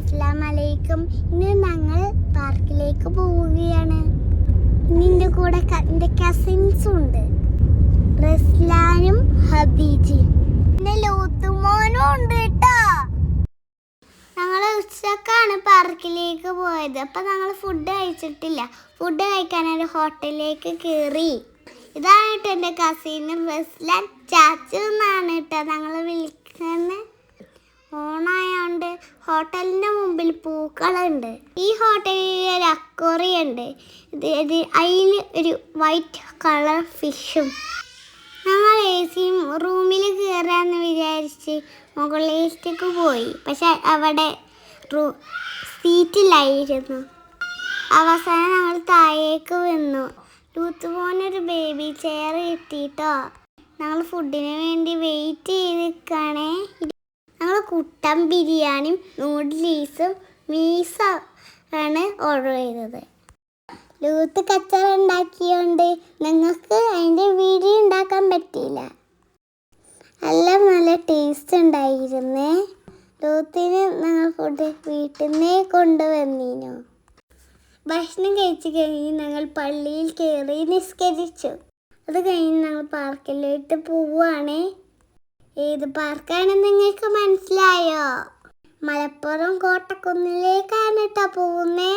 അസ്സലാമലൈക്കും. ഇന്ന് ഞങ്ങൾ പാർക്കിലേക്ക് പോവുകയാണ്. നിന്റെ കൂടെ എന്റെ കസിൻസും ഉണ്ട്. റസ്ലാനും ഹബീജിയും ഉണ്ട് കേട്ടോ. ഞങ്ങൾ ഉച്ചക്കാണ് പാർക്കിലേക്ക് പോയത്. അപ്പം ഞങ്ങൾ ഫുഡ് കഴിച്ചിട്ടില്ല. ഫുഡ് കഴിക്കാൻ ഒരു ഹോട്ടലിലേക്ക് കയറി ഇതാണ് കേട്ടോ എന്റെ കസിനും റസ്ലാൻ ചാച്ചു എന്നാണ് കേട്ടോ ഞങ്ങൾ വിളിക്കുന്നത്. ഹോട്ടലിന്റെ മുമ്പിൽ പൂക്കളുണ്ട്. ഈ ഹോട്ടലിൽ ഒരു അക്വറിയുണ്ട്. ഇത് അതിൽ ഒരു വൈറ്റ് കളർ ഫിഷും ഞങ്ങൾ എ സി റൂമിൽ കയറാന്ന് വിചാരിച്ച് മുകളിലേക്ക് പോയി. പക്ഷെ അവിടെ റൂ സീറ്റിലായിരുന്നു അവസാനം ഞങ്ങൾ താഴേക്ക് വന്നു. ലൂത്ത് പോനൊരു ബേബി ചെയർ കിട്ടിയിട്ടോ ഞങ്ങൾ ഫുഡിന് വേണ്ടി വെയിറ്റ് ചെയ്ത് നിൽക്കുകയാണേ കുട്ടൻ ബിരിയാണിയും നൂഡിൽസും മീസ ആണ് ഓർഡർ ചെയ്തത്. ലൂത്ത് കച്ചറ ഉണ്ടാക്കിയോണ്ട് നിങ്ങൾക്ക് അതിന്റെ വീഡിയോ ഉണ്ടാക്കാൻ പറ്റിയില്ല. എല്ലാം നല്ല ടേസ്റ്റ് ഉണ്ടായിരുന്നേ. ലൂത്തിന് ഫുഡ് വീട്ടിൽ നിന്നേ കൊണ്ടുവന്നിനു. ഭക്ഷണം കഴിച്ച് കഴിഞ്ഞ് ഞങ്ങൾ പള്ളിയിൽ കയറി നിസ്കരിച്ചു. അത് കഴിഞ്ഞ് ഞങ്ങൾ പാർക്കിലോട്ട് പോവുകയാണേ. ഏത് പാർക്കാണ് നിങ്ങൾക്ക് മനസ്സിലായോ? മലപ്പുറം കോട്ടക്കുന്നിലേക്കാണ് കേട്ടോ പോകുന്നേ.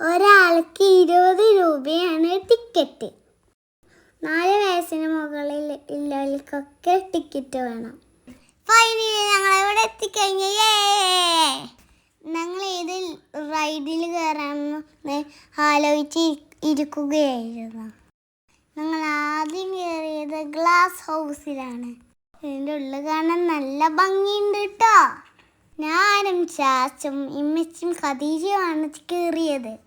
ഒരാൾക്ക് ഇരുപത് രൂപയാണ് ടിക്കറ്റ്. നാല് വയസ്സിന് മുകളിൽ ഉള്ളവർക്കൊക്കെ ടിക്കറ്റ് വേണം. ഫൈനലി ഞങ്ങൾ ഇവിടെ എത്തിക്കഴിഞ്ഞേ. ഞങ്ങൾ ഏത് റൈഡിൽ കയറാമെന്ന് ആലോചിച്ച് ഇരിക്കുകയായിരുന്നു. ഞങ്ങൾ ആദ്യം ഗ്ലാസ് ഹൗസിലാണ് ഇതിന്റെ ഉള്ളിൽ കാണാൻ നല്ല ഭംഗിയുണ്ട് കേട്ടോ ഞാനും ചാച്ചും ഇമ്മച്ചും ഖദീജയുമാണ് കയറിയത്.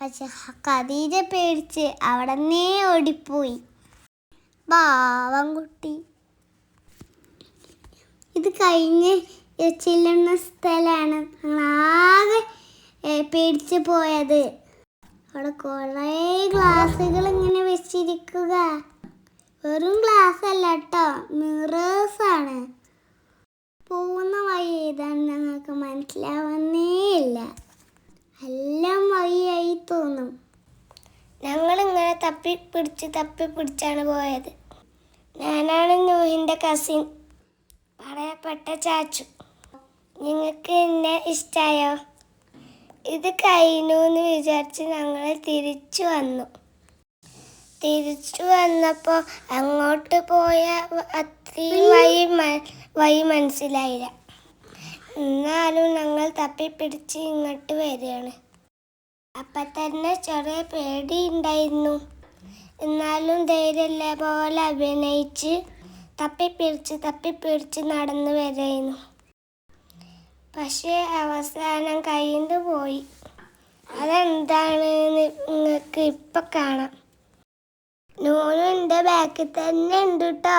പക്ഷെ ഖദീജ പേടിച്ച് അവിടെ നിന്നേ ഓടിപ്പോയി. പാവം കുട്ടി. ഇത് കഴിഞ്ഞ് ചെല്ലുന്ന സ്ഥലമാണ് ആകെ പേടിച്ച് പോയത്. അവിടെ കുറേ ഗ്ലാസ്സുകൾ ഇങ്ങനെ വെച്ചിരിക്കുക. വെറും ഗ്ലാസ് അല്ല കേട്ടോ മിറേഴ്സ് ആണ് പോകുന്ന വഴി ഏതാണ് ഞങ്ങൾക്ക് മനസ്സിലാവുന്നേയില്ല. എല്ലാം വഴിയായി തോന്നും. ഞങ്ങളിങ്ങനെ തപ്പി പിടിച്ച് തപ്പി പിടിച്ചാണ് പോയത്. ഞാനാണ് നൂഹിന്റെ കസിൻ പറയപ്പെട്ട ചാച്ചു. നിങ്ങൾക്ക് എന്നെ ഇഷ്ടമായോ ഇത് കഴിഞ്ഞു എന്ന് വിചാരിച്ച് ഞങ്ങൾ തിരിച്ചു വന്നു. തിരിച്ചു വന്നപ്പോൾ അങ്ങോട്ട് പോയ അത്രയും വഴി വഴി മനസ്സിലായില്ല. എന്നാലും ഞങ്ങൾ തപ്പിപ്പിടിച്ച് ഇങ്ങോട്ട് വരികയാണ്. അപ്പം തന്നെ ചെറിയ പേടി ഉണ്ടായിരുന്നു. എന്നാലും ധൈര്യമില്ല പോലെ അഭിനയിച്ച് തപ്പിപ്പിടിച്ച് തപ്പിപ്പിടിച്ച് നടന്നു വരായിരുന്നു പക്ഷേ അവസാനം കയ്യിന്ന് പോയി. അതെന്താണ് നിങ്ങൾക്ക് ഇപ്പം കാണാം. എന്റെ ബാക്കിൽ തന്നെ ഉണ്ട് കേട്ടോ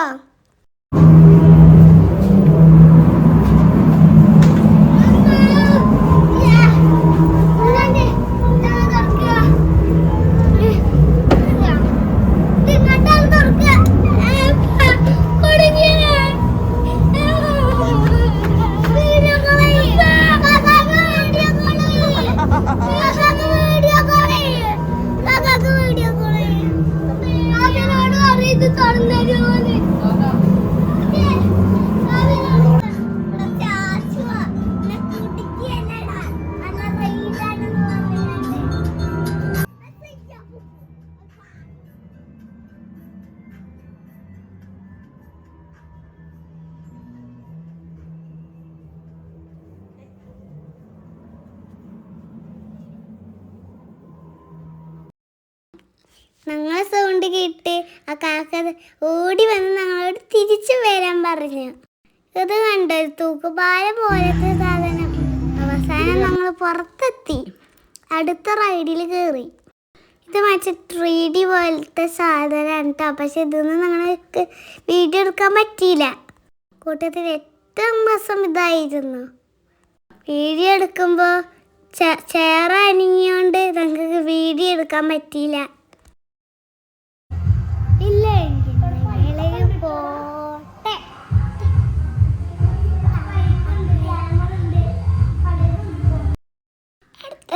ഞങ്ങളെ സൗണ്ട് കേട്ട് ആ കാക്ക ഓടി വന്ന് ഞങ്ങളോട് തിരിച്ചു വരാൻ പറഞ്ഞു. ഇത് കണ്ടോ തൂക്കുപാല പോലത്തെ സാധനം. അവസാനം ഞങ്ങൾ പുറത്തെത്തി. അടുത്ത റൈഡിൽ കയറി ഇത് മറ്റേ ത്രീ ഡി പോലത്തെ സാധനമാണ് കേട്ടോ പക്ഷെ ഇതൊന്നും ഞങ്ങൾക്ക് വീഡിയോ എടുക്കാൻ പറ്റിയില്ല. കൂട്ടത്തിൽ ഏറ്റവും രസം ഇതായിരുന്നു. വീഡിയോ എടുക്കുമ്പോൾ ചേർ അനങ്ങിയോണ്ട് ഞങ്ങൾക്ക് വീഡിയോ എടുക്കാൻ പറ്റിയില്ല.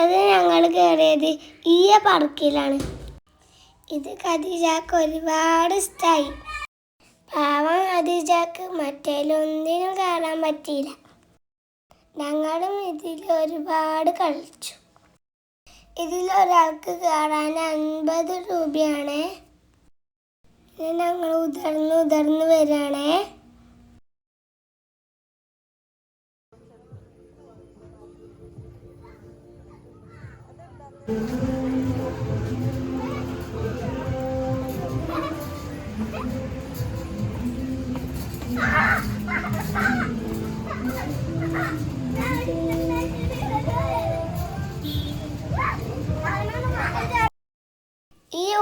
ഞങ്ങൾ കയറിയത് ഈ പാർക്കിലാണ് ഇത് ഖദീജാക്ക് ഒരുപാട് ഇഷ്ടമായി പാവം ഖദീജാക്ക് മറ്റേലൊന്നിനും കയറാൻ പറ്റിയില്ല. ഞങ്ങളും ഇതിൽ ഒരുപാട് കളിച്ചു. ഇതിലൊരാൾക്ക് കയറാൻ അൻപത് രൂപയാണേ. ഞങ്ങൾ ഉതർന്ന് ഉതർന്ന് വരികയാണേ ഈ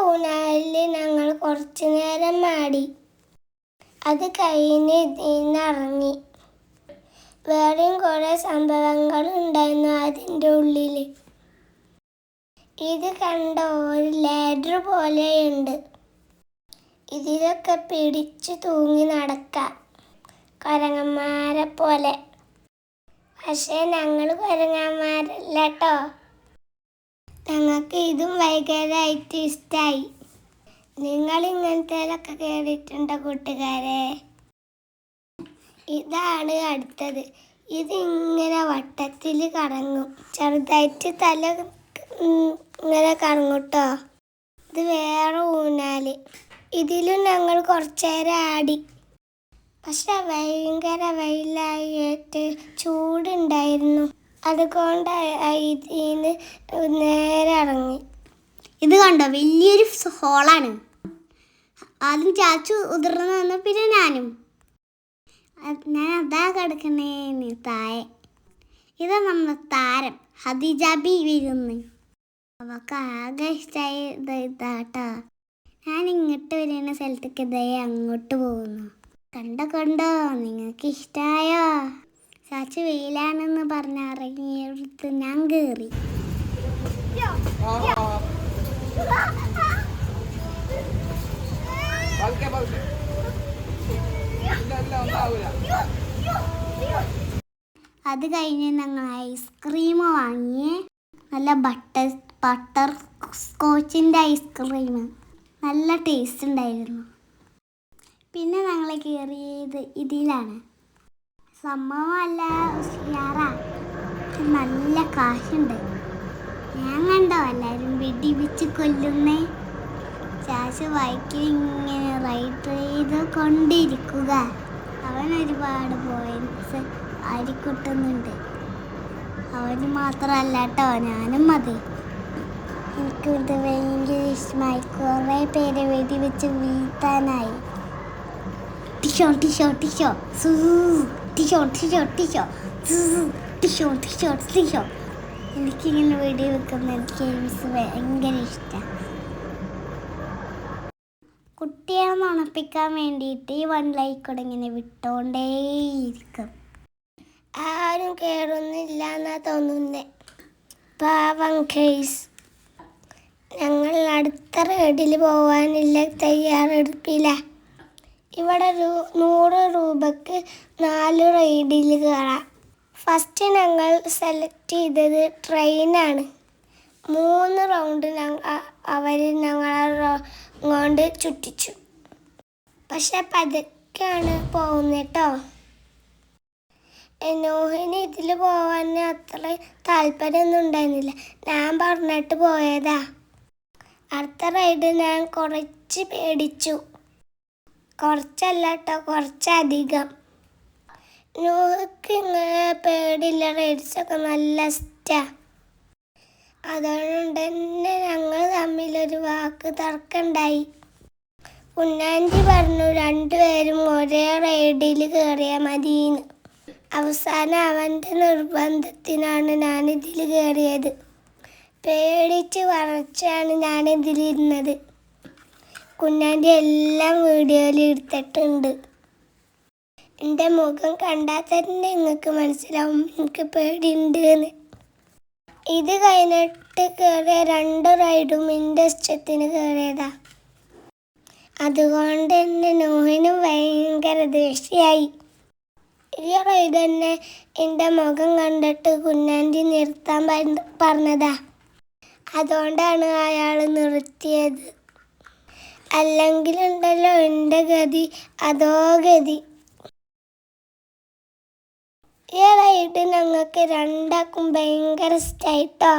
ഊനാലിൽ ഞങ്ങൾ കുറച്ചു നേരം മാടി അത് കഴിഞ്ഞ് ഇറങ്ങി വേറെയും കുറേ സംഭവങ്ങൾ ഉണ്ടായിരുന്നു അതിന്റെ ഉള്ളിൽ ഇത് കണ്ട? ഒരു ലാഡർ പോലെയുണ്ട്. ഇതിലൊക്കെ പിടിച്ചു തൂങ്ങി നടക്കാം. കുരങ്ങന്മാരെ പോലെ. പക്ഷേ ഞങ്ങൾ കുരങ്ങന്മാരല്ല കേട്ടോ ഞങ്ങൾക്ക് ഇതും ഭയങ്കരമായിട്ട് ഇഷ്ടമായി നിങ്ങൾ ഇങ്ങനത്തേലൊക്കെ കേട്ടിട്ടുണ്ടോ കൂട്ടുകാരെ? ഇതാണ് അടുത്തത്. ഇതിങ്ങനെ വട്ടത്തിൽ കറങ്ങും. ചെറുതായിട്ട് തല ഇങ്ങനെ കാണും കേട്ടോ ഇത് വേറെ ഊനാല് ഇതിലും ഞങ്ങൾ കുറച്ചേരം ആടി. പക്ഷെ ഭയങ്കര വെയിലായിട്ട് ചൂടുണ്ടായിരുന്നു. അതുകൊണ്ട് ഇതിന് നേരെ ഇറങ്ങി. ഇത് കണ്ടോ? വലിയൊരു ഹോളാണ്. ആദ്യം ചാച്ചു ഉതിർന്നു വന്നു പിന്നെ ഞാനും. ഞാൻ അതാ കിടക്കണേന്ന് താഴെ. ഇതാ നമ്മുടെ താരം ഹദിജ ബി വരുന്നു. അവക്ക് ആകെ ഇഷ്ടമായി ഇതാട്ടാ. ഞാൻ ഇങ്ങോട്ട് വരുന്ന സ്ഥലത്തേക്ക് ഇതേ അങ്ങോട്ട് പോകുന്നു. കണ്ട കണ്ടോ? നിങ്ങൾക്ക് ഇഷ്ടമായോ ചാച്ചി വെയിലാണെന്ന് പറഞ്ഞ ഇറങ്ങിയെടുത്ത് ഞാൻ കയറി അത് കഴിഞ്ഞ് ഞങ്ങൾ ഐസ്ക്രീം വാങ്ങി നല്ല ബട്ടർ ബട്ടർ സ്കോച്ചിന്റെ ഐസ്ക്രീം നല്ല ടേസ്റ്റ് ഉണ്ടായിരുന്നു. പിന്നെ ഞങ്ങൾ കയറിയത് ഇതിലാണ്. സംഭവമല്ല ഇത് നല്ല കാശുണ്ട്. ഞാൻ കണ്ടോ എല്ലാവരും വെടിവിച്ച് കൊല്ലുന്നേ. ചാശ് ബൈക്കിൽ ഇങ്ങനെ റൈഡ് ചെയ്ത് കൊണ്ടിരിക്കുക. അവൻ ഒരുപാട് പോയിന്റ്സ് അരിക്കുട്ടുന്നുണ്ട്. അവന് മാത്രമല്ല കേട്ടോ ഞാനും മതി. എനിക്ക് ഇത് ഭയങ്കര ഇഷ്ടമായി. കുറേ പേരെ വെടിവെച്ച് വീഴ്ത്താനായി. ടിഷോ ടിഷോ ടിഷോ. സൂ ടിഷോ ടിഷോ ടിഷോ. സൂ ടിഷോ ടിഷോ ടിഷോ. എനിക്കിങ്ങനെ വെടിവെക്കുന്ന ഗെയിംസ് ഭയങ്കര ഇഷ്ടമാണ് കുട്ടിയെ മണപ്പിക്കാൻ വേണ്ടിയിട്ട് ഈ വൺ ലൈക്കൂടെ ഇങ്ങനെ വിട്ടോണ്ടേയിരിക്കും. ആരും കയറുന്നില്ല എന്നാ തോന്നുന്നേ. പാവം കേസ്. ഞങ്ങൾ അടുത്ത റേഡിൽ പോവാനില്ല തയ്യാറെടുപ്പില്ല. ഇവിടെ രൂ നൂറ് രൂപക്ക് നാല് റൈഡിൽ കയറാം ഫസ്റ്റ് ഞങ്ങൾ സെലക്ട് ചെയ്തത് ട്രെയിനാണ്. മൂന്ന് റൗണ്ട് ഞങ്ങൾ അവർ ഞങ്ങളെ കൊണ്ട് ചുറ്റിച്ചു. പക്ഷെ പതുക്കെയാണ് പോകുന്നത് കേട്ടോ നോഹിന് ഇതിൽ പോവാൻ അത്ര താല്പര്യമൊന്നും ഉണ്ടായിരുന്നില്ല. ഞാൻ പറഞ്ഞിട്ട് പോയതാ. അടുത്ത റൈഡ് ഞാൻ കുറച്ച് പേടിച്ചു. കുറച്ചല്ല കേട്ടോ കുറച്ചധികം. നോഹിക്ക് ഇങ്ങനെ പേടില്ല റൈഡ്സൊക്കെ നല്ല ഇഷ്ടാ. അതുകൊണ്ട് തന്നെ ഞങ്ങൾ തമ്മിലൊരു വാക്ക് തർക്കമുണ്ടായി ഉണ്ണാൻജി പറഞ്ഞു രണ്ടുപേരും ഒരേ റൈഡിൽ കയറിയാൽ മതിയെന്ന് അവസാനം അവന്റെ നിർബന്ധത്തിനാണ് ഞാനിതിൽ കയറിയത്. പേടിച്ച് വറച്ചാണ് ഞാൻ ഇതിലിരുന്നത് കുഞ്ഞാന്റെ എല്ലാം വീഡിയോയിൽ എടുത്തിട്ടുണ്ട്. എന്റെ മുഖം കണ്ടാൽ തന്നെ നിങ്ങൾക്ക് മനസ്സിലാവും എനിക്ക് പേടിയുണ്ട് എന്ന്. ഇത് കഴിഞ്ഞിട്ട് കയറിയ രണ്ട് റൈഡും എന്റെ ഇഷ്ടത്തിന് കയറിയതാ. അതുകൊണ്ട് തന്നെ നോഹിനും ഭയങ്കര ദേഷ്യമായി റൈഡ് തന്നെ എന്റെ മുഖം കണ്ടിട്ട് കുഞ്ഞാന്റെ നിർത്താൻ പറഞ്ഞ- പറഞ്ഞതാ. അതുകൊണ്ടാണ് അയാൾ നിർത്തിയത്. അല്ലെങ്കിലുണ്ടല്ലോ എന്റെ ഗതി അതോ ഗതി. റൈഡ് ഞങ്ങൾക്ക് രണ്ടാക്കും ഭയങ്കര ഇഷ്ടമായിട്ടോ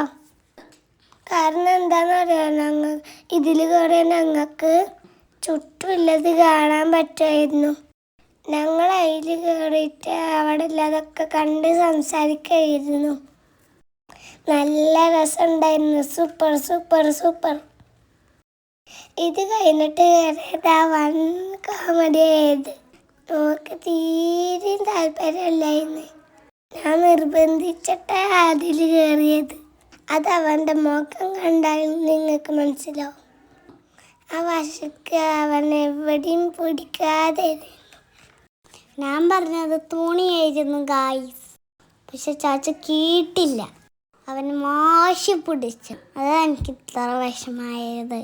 കാരണം എന്താണെന്നറിയോ ഞങ്ങൾ ഇതിൽ കയറിയ ഞങ്ങൾക്ക് ചുറ്റുമുള്ളത് കാണാൻ പറ്റുമായിരുന്നു. ഞങ്ങൾ അതിൽ കയറിയിട്ട് അവിടെ ഉള്ളതൊക്കെ കണ്ട് സംസാരിക്കായിരുന്നു. നല്ല രസമുണ്ടായിരുന്നു സൂപ്പർ സൂപ്പർ സൂപ്പർ. ഇത് കഴിഞ്ഞിട്ട് കയറിയതാ വൺ കോമഡി ആയത് നമുക്ക് തീരെ താല്പര്യമില്ലായിരുന്നു ഞാൻ നിർബന്ധിച്ചിട്ട് അതിൽ കയറിയത് അത് അവന്റെ മുഖം കണ്ടാൽ നിങ്ങൾക്ക് മനസ്സിലാവും. ആ വശക്ക് അവൻ എവിടെയും പിടിക്കാതെ. ഞാൻ പറഞ്ഞത് തുണിയായിരുന്നു ഗായ്സ് പക്ഷെ ചാച്ച കേട്ടില്ല. അവൻ മാശി പിടിച്ചു. അതാണ് എനിക്ക് ഇത്ര വിഷമായത്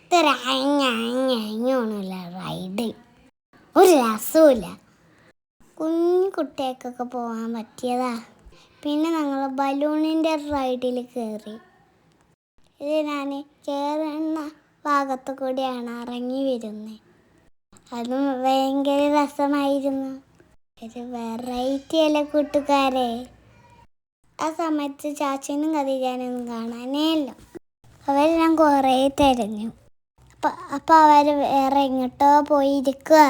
ഇത്ര അഞ്ഞൊന്നുമില്ല റൈഡ് ഒരു രസവുമില്ല. കുഞ്ഞു കുട്ടികൾക്കൊക്കെ പോകാൻ പറ്റിയതാ. പിന്നെ ഞങ്ങൾ ബലൂണിന്റെ റൈഡിൽ കയറി ഇത് ഞാൻ കയറുന്ന ഭാഗത്തു കൂടിയാണ് ഇറങ്ങി വരുന്നത് അതും ഭയങ്കര രസമായിരുന്നു. ഒരു വെറൈറ്റി അല്ല കൂട്ടുകാരെ? ആ സമയത്ത് ചാച്ചനും കതിരാനൊന്നും കാണാനേ ഇല്ല. അവർ ഞാൻ കുറേ തിരഞ്ഞു. അപ്പം അപ്പം അവർ വേറെ എങ്ങോട്ടോ പോയി ഇരിക്കുക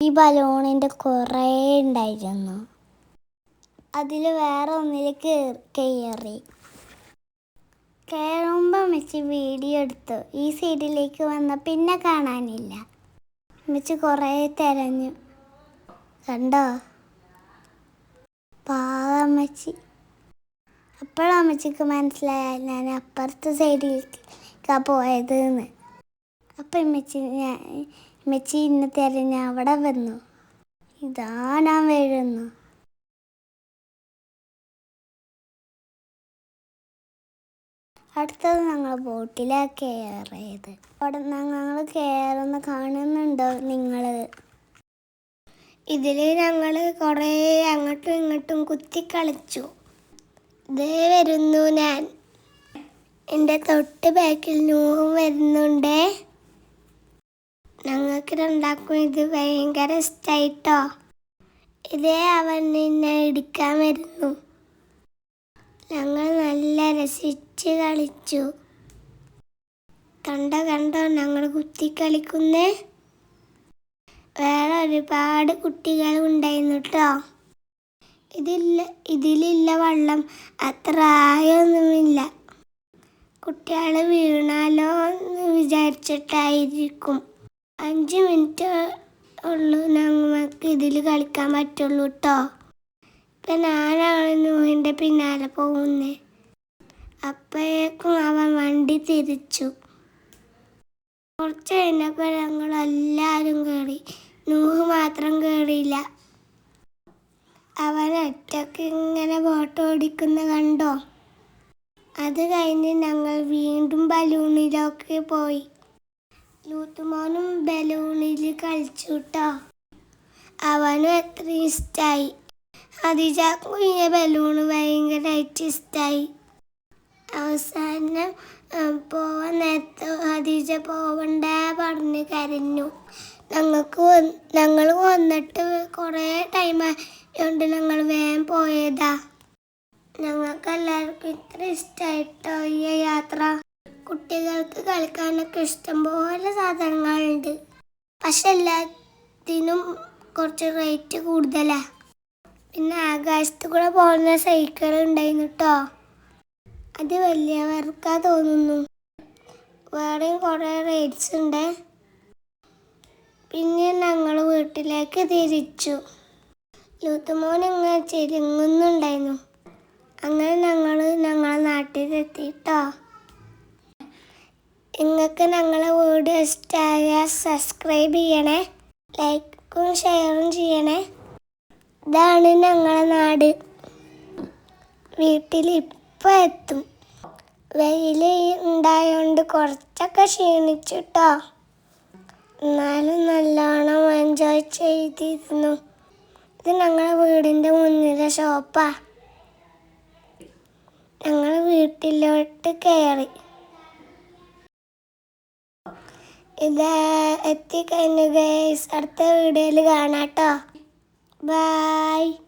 ഈ ബലൂണിന്റെ കുറേ ഉണ്ടായിരുന്നു. അതിൽ വേറെ ഒന്നിൽ കയറി കയറുമ്പോൾ വെച്ച് വീഡിയോ എടുത്തു. ഈ സൈഡിലേക്ക് വന്ന പിന്നെ കാണാനില്ല. വെച്ച് കുറേ തിരഞ്ഞു. കണ്ടോ? പാവമ്മച്ചി അപ്പോഴും അമ്മച്ചിക്ക് മനസ്സിലായാൽ ഞാൻ അപ്പുറത്തെ സൈഡിലേക്കാ പോയത് എന്ന് അപ്പം അമ്മച്ചി ഞാൻ അമ്മച്ചി ഇന്ന് തിരഞ്ഞ് അവിടെ വന്നു. ഇതാ ഞാൻ വീഴുന്നു അടുത്തത് ഞങ്ങൾ ബോട്ടിലാണ് കയറിയത്. അവിടെ ഞങ്ങൾ കയറുന്ന കാണുന്നുണ്ടോ നിങ്ങൾ ഇതിൽ ഞങ്ങൾ കുറേ അങ്ങോട്ടും ഇങ്ങോട്ടും കുത്തി കളിച്ചു ദേ വരുന്നു ഞാൻ. എന്റെ തൊട്ട് ബാക്കിൽ നൂഹും വരുന്നുണ്ടേ. ഞങ്ങൾക്ക് രണ്ടാക്കും ഇത് ഭയങ്കര ഇഷ്ടമായിട്ടോ ഇതേ അവൻ നിന്നെ ഇടിക്കാൻ വരുന്നു. ഞങ്ങൾ നല്ല രസിച്ച് കളിച്ചു. കണ്ട കണ്ടോ ഞങ്ങൾ കുത്തി കളിക്കുന്നേ? വേറെ ഒരുപാട് കുട്ടികൾ ഉണ്ടായിരുന്നു കേട്ടോ ഇതില്ല ഇതിലില്ല വെള്ളം. അത്ര ആയൊന്നുമില്ല. കുട്ടികൾ വീണാലോ എന്ന് വിചാരിച്ചിട്ടായിരിക്കും. അഞ്ച് മിനിറ്റ് ഉള്ളൂ ഞങ്ങൾക്ക് ഇതിൽ കളിക്കാൻ പറ്റുള്ളൂ കേട്ടോ ഇപ്പം ഞാനാണ് നൂഹിന്റെ പിന്നാലെ പോകുന്നേ. അപ്പോഴേക്കും അവൻ വണ്ടി തിരിച്ചു. കുറച്ച് കഴിഞ്ഞപ്പോൾ ഞങ്ങൾ എല്ലാവരും കയറി നൂഹ് മാത്രം കയറിയില്ല അവൻ ഇങ്ങനെ ബോട്ട് ഓടിക്കുന്ന കണ്ടോ? അത് കഴിഞ്ഞ് ഞങ്ങൾ വീണ്ടും ബലൂണിലൊക്കെ പോയി. ലൂത്തുമോനും ബലൂണിൽ കളിച്ചു കേട്ടോ അവനും എത്ര ഇഷ്ടമായി അതിജാക്കും ഈ ബലൂണ് ഭയങ്കരമായിട്ട് ഇഷ്ടമായി അവസാനം പോവാൻ നേരത്ത് ഹദീജ പോവണ്ട പറഞ്ഞ് കരഞ്ഞു. ഞങ്ങൾക്ക് ഞങ്ങൾ വന്നിട്ട് കുറേ ടൈം ആയതുകൊണ്ട് ഞങ്ങൾ വേഗം പോയതാ. ഞങ്ങൾക്ക് എല്ലാവർക്കും ഇത്ര ഇഷ്ടമായിട്ടോ ഈ യാത്ര? കുട്ടികൾക്ക് കളിക്കാനൊക്കെ ഇഷ്ടംപോലെ സാധനങ്ങളുണ്ട്. പക്ഷെ എല്ലാത്തിനും കുറച്ച് റേറ്റ് കൂടുതലാ. പിന്നെ ആകാശത്ത് കൂടെ പോകുന്ന സൈക്കിൾ ഉണ്ടായിരുന്നു കേട്ടോ അത് വലിയവർക്കാ തോന്നുന്നു. വേറെയും കുറേ റേറ്റ്സ് ഉണ്ട്. പിന്നെ ഞങ്ങൾ വീട്ടിലേക്ക് തിരിച്ചു. ലൂത്തുമോൻ ഇങ്ങനെ ചെരുങ്ങുന്നുണ്ടായിരുന്നു അങ്ങനെ ഞങ്ങൾ ഞങ്ങളെ നാട്ടിലെത്തിട്ടോ നിങ്ങൾക്ക് ഞങ്ങളെ വീഡിയോ ഇഷ്ടമായ സബ്സ്ക്രൈബ് ചെയ്യണേ. ലൈക്കും ഷെയറും ചെയ്യണേ. ഇതാണ് ഞങ്ങളുടെ നാട്. വീട്ടിൽ ഇപ്പം എത്തും. വെയിൽ ഉണ്ടായോണ്ട് കുറച്ചൊക്കെ ക്ഷീണിച്ചിട്ടോ. എന്നാലും നല്ലോണം എൻജോയ് ചെയ്തിരുന്നു. ഇത് ഞങ്ങളെ വീടിന്റെ മുന്നിലെ ഷോപ്പാ ഞങ്ങൾ വീട്ടിലോട്ട് കയറി ഇത് എത്തിക്കഴിഞ്ഞു ഗൈസ് അടുത്ത വീഡിയോയിൽ കാണാട്ടോ. Bye.